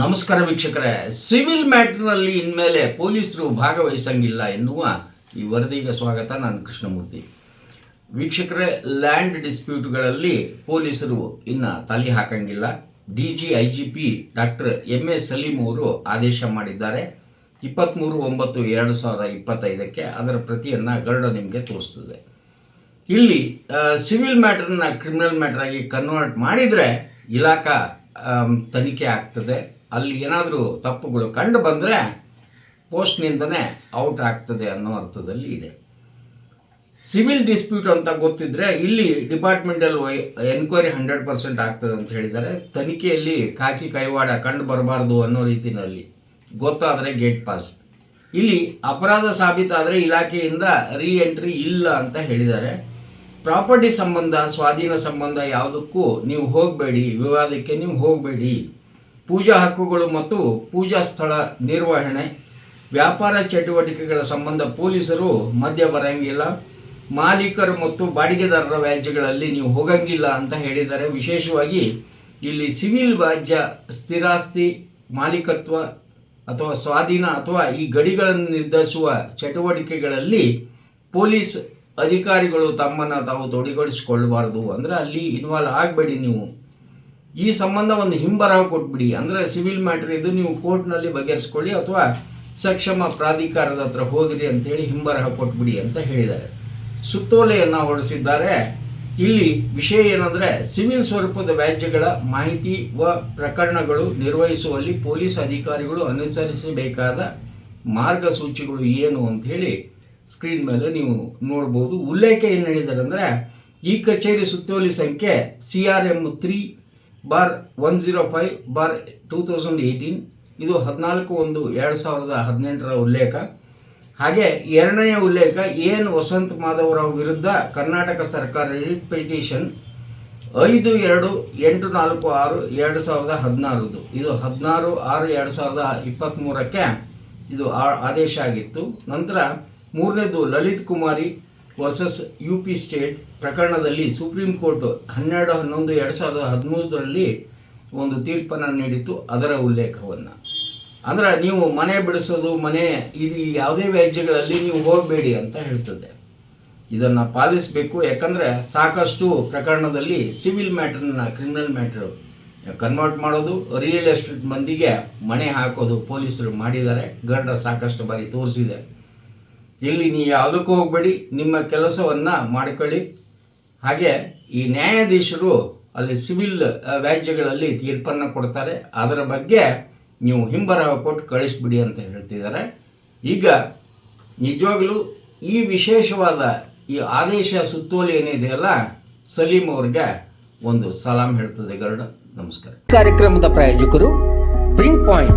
ನಮಸ್ಕಾರ ವೀಕ್ಷಕರೇ. ಸಿವಿಲ್ ಮ್ಯಾಟರ್ನಲ್ಲಿ ಇನ್ಮೇಲೆ ಪೊಲೀಸರು ಭಾಗವಹಿಸಂಗಿಲ್ಲ ಎನ್ನುವ ಈ ವರದಿಗೆ ಸ್ವಾಗತ, ನಾನು ಕೃಷ್ಣಮೂರ್ತಿ. ವೀಕ್ಷಕರೇ, ಲ್ಯಾಂಡ್ ಡಿಸ್ಪ್ಯೂಟ್ಗಳಲ್ಲಿ ಪೊಲೀಸರು ಇನ್ನು ತಲೆ ಹಾಕಂಗಿಲ್ಲ. D G, I G P doctor M A Salim ಅವರು ಆದೇಶ ಮಾಡಿದ್ದಾರೆ. ಇಪ್ಪತ್ತ್ಮೂರು ಒಂಬತ್ತು ಎರಡು ಸಾವಿರದ ಇಪ್ಪತ್ತೈದಕ್ಕೆ ಅದರ ಪ್ರತಿಯನ್ನು ಗರುಡ ನಿಮಗೆ ತೋರಿಸ್ತದೆ. ಇಲ್ಲಿ ಸಿವಿಲ್ ಮ್ಯಾಟ್ರನ್ನ, ಕ್ರಿಮಿನಲ್ ಮ್ಯಾಟ್ರಾಗಿ ಕನ್ವರ್ಟ್ ಮಾಡಿದರೆ ಇಲಾಖಾ ತನಿಖೆ ಆಗ್ತದೆ. ಅಲ್ಲಿ ಏನಾದರೂ ತಪ್ಪುಗಳು ಕಂಡು ಬಂದರೆ ಪೋಸ್ಟ್ನಿಂದನೇ ಔಟ್ ಆಗ್ತದೆ ಅನ್ನೋ ಅರ್ಥದಲ್ಲಿ ಇದೆ. ಸಿವಿಲ್ ಡಿಸ್ಪ್ಯೂಟ್ ಅಂತ ಗೊತ್ತಿದ್ರೆ ಇಲ್ಲಿ ಡಿಪಾರ್ಟ್ಮೆಂಟಲ್ ಎನ್ಕ್ವೈರಿ ಹಂಡ್ರೆಡ್ ಪರ್ಸೆಂಟ್ ಆಗ್ತದೆ ಅಂತ ಹೇಳಿದ್ದಾರೆ. ತನಿಖೆಯಲ್ಲಿ ಕಾಕಿ ಕೈವಾಡ ಕಂಡು ಬರಬಾರ್ದು ಅನ್ನೋ ರೀತಿಯಲ್ಲಿ ಗೊತ್ತಾದರೆ ಗೇಟ್ ಪಾಸ್. ಇಲ್ಲಿ ಅಪರಾಧ ಸಾಬೀತಾದರೆ ಇಲಾಖೆಯಿಂದ ರೀ ಎಂಟ್ರಿ ಇಲ್ಲ ಅಂತ ಹೇಳಿದ್ದಾರೆ. ಪ್ರಾಪರ್ಟಿ ಸಂಬಂಧ, ಸ್ವಾಧೀನ ಸಂಬಂಧ ಯಾವುದಕ್ಕೂ ನೀವು ಹೋಗಬೇಡಿ, ವಿವಾದಕ್ಕೆ ನೀವು ಹೋಗಬೇಡಿ. ಪೂಜಾ ಹಕ್ಕುಗಳು ಮತ್ತು ಪೂಜಾ ಸ್ಥಳ ನಿರ್ವಹಣೆ, ವ್ಯಾಪಾರ ಚಟುವಟಿಕೆಗಳ ಸಂಬಂಧ ಪೊಲೀಸರು ಮಧ್ಯ ಬರೋಂಗಿಲ್ಲ. ಮಾಲೀಕರು ಮತ್ತು ಬಾಡಿಗೆದಾರರ ವ್ಯಾಜ್ಯಗಳಲ್ಲಿ ನೀವು ಹೋಗಂಗಿಲ್ಲ ಅಂತ ಹೇಳಿದ್ದಾರೆ ವಿಶೇಷವಾಗಿ ಇಲ್ಲಿ ಸಿವಿಲ್ ವ್ಯಾಜ್ಯ, ಸ್ಥಿರಾಸ್ತಿ, ಮಾಲೀಕತ್ವ ಅಥವಾ ಸ್ವಾಧೀನ ಅಥವಾ ಈ ಗಡಿಗಳನ್ನು ನಿರ್ಧರಿಸುವ ಚಟುವಟಿಕೆಗಳಲ್ಲಿ ಪೊಲೀಸ್ ಅಧಿಕಾರಿಗಳು ತಮ್ಮನ್ನು ತಾವು ತೊಡಗಿಸಿಕೊಳ್ಳಬಾರದು ಅಂದರೆ ಅಲ್ಲಿ ಇನ್ವಾಲ್ವ್ ಆಗಬೇಡಿ ನೀವು. ಈ ಸಂಬಂಧ ಒಂದು ಹಿಂಬರಹ ಕೊಟ್ಬಿಡಿ. ಅಂದರೆ ಸಿವಿಲ್ ಮ್ಯಾಟ್ರ್ ಇದು ನೀವು ಕೋರ್ಟ್ನಲ್ಲಿ ಬಗೆಹರಿಸ್ಕೊಳ್ಳಿ ಅಥವಾ ಸಕ್ಷಮ ಪ್ರಾಧಿಕಾರದ ಹತ್ರ ಹೋಗಿರಿ ಅಂತೇಳಿ ಹಿಂಬರಹ ಕೊಟ್ಬಿಡಿ ಅಂತ ಹೇಳಿದ್ದಾರೆ. ಸುತ್ತೋಲೆಯನ್ನು ಹೊರಡಿಸಿದ್ದಾರೆ. ಇಲ್ಲಿ ವಿಷಯ ಏನಂದರೆ ಸಿವಿಲ್ ಸ್ವರೂಪದ ವ್ಯಾಜ್ಯಗಳ ಮಾಹಿತಿ ವ ಪ್ರಕರಣಗಳು ನಿರ್ವಹಿಸುವಲ್ಲಿ ಪೊಲೀಸ್ ಅಧಿಕಾರಿಗಳು ಅನುಸರಿಸಬೇಕಾದ ಮಾರ್ಗಸೂಚಿಗಳು ಏನು ಅಂತ ಹೇಳಿ ಸ್ಕ್ರೀನ್ ಮೇಲೆ ನೀವು ನೋಡ್ಬೋದು. ಉಲ್ಲೇಖ ಏನು ಹೇಳಿದ್ದಾರೆ ಅಂದರೆ ಈ ಕಚೇರಿ ಸುತ್ತೋಲೆ ಸಂಖ್ಯೆ C R M three bar one zero five, bar two thousand eighteen. ಇದು ಹದಿನಾಲ್ಕು ಒಂದು ಎರಡು ಸಾವಿರದ ಹದಿನೆಂಟರ ಉಲ್ಲೇಖ. ಹಾಗೆ ಎರಡನೇ ಉಲ್ಲೇಖ, ಎನ್ ವಸಂತ್ ಮಾಧವರಾವ್ ವಿರುದ್ಧ ಕರ್ನಾಟಕ ಸರ್ಕಾರ ರಿಟ್ ಪಿಟಿಷನ್ ಐದು ಎರಡು ಎಂಟು ನಾಲ್ಕು ಆರು ಎರಡು ಸಾವಿರದ ಹದಿನಾರದು ಇದು ಹದಿನಾರು ಆರು ಎರಡು ಸಾವಿರದ ಇಪ್ಪತ್ತ್ಮೂರಕ್ಕೆ ಇದು ಆದೇಶ ಆಗಿತ್ತು. ನಂತರ ಮೂರನೇದು Lalit Kumari versus U P state ಪ್ರಕರಣದಲ್ಲಿ ಸುಪ್ರೀಂ ಕೋರ್ಟ್ ಹನ್ನೆರಡು, ಹನ್ನೊಂದು, ಎರಡು ಸಾವಿರದ ಹದಿಮೂರರಲ್ಲಿ ಒಂದು ತೀರ್ಪನ್ನು ನೀಡಿತ್ತು. ಅದರ ಉಲ್ಲೇಖವನ್ನು. ಅಂದ್ರೆ ನೀವು ಮನೆ ಬಿಡಿಸೋದು, ಮನೆ ಇದು ಯಾವುದೇ ವ್ಯಾಜ್ಯಗಳಲ್ಲಿ ನೀವು ಹೋಗಬೇಡಿ ಅಂತ ಹೇಳ್ತದೆ. ಇದನ್ನು ಪಾಲಿಸಬೇಕು. ಯಾಕಂದರೆ ಸಾಕಷ್ಟು ಪ್ರಕರಣದಲ್ಲಿ ಸಿವಿಲ್ ಮ್ಯಾಟ್ರನ್ನ, ಕ್ರಿಮಿನಲ್ ಮ್ಯಾಟ್ರ್ ಕನ್ವರ್ಟ್ ಮಾಡೋದು, ರಿಯಲ್ ಎಸ್ಟೇಟ್ ಮಂದಿಗೆ ಮನೆ ಹಾಕೋದು ಪೊಲೀಸರು ಮಾಡಿದ್ದಾರೆ. ಗರ್ಡ ಸಾಕಷ್ಟು ಬಾರಿ ತೋರಿಸಿದೆ. ಇಲ್ಲಿ ನೀ ಯಾವುದಕ್ಕೂ ಹೋಗಬೇಡಿ, ನಿಮ್ಮ ಕೆಲಸವನ್ನು ಮಾಡ್ಕೊಳ್ಳಿ. ಹಾಗೆ ಈ ನ್ಯಾಯಾಧೀಶರು ಅಲ್ಲಿ ಸಿವಿಲ್ ವ್ಯಾಜ್ಯಗಳಲ್ಲಿ ತೀರ್ಪನ್ನು ಕೊಡ್ತಾರೆ. ಅದರ ಬಗ್ಗೆ ನೀವು ಹಿಂಬರಹ ಕೊಟ್ಟು ಕಳಿಸ್ಬಿಡಿ ಅಂತ ಹೇಳ್ತಿದ್ದಾರೆ. ಈಗ ನಿಜವಾಗಲೂ ಈ ವಿಶೇಷವಾದ ಈ ಆದೇಶ ಸುತ್ತೋಲೆ ಏನಿದೆಯಲ್ಲ ಸಲೀಂ ಅವ್ರಿಗೆ ಒಂದು ಸಲಾಂ ಹೇಳ್ತದೆ ಗರುಡ. ನಮಸ್ಕಾರ. ಕಾರ್ಯಕ್ರಮದ ಪ್ರಾಯೋಜಕರು ಪ್ರಿಂಟ್ ಪಾಯಿಂಟ್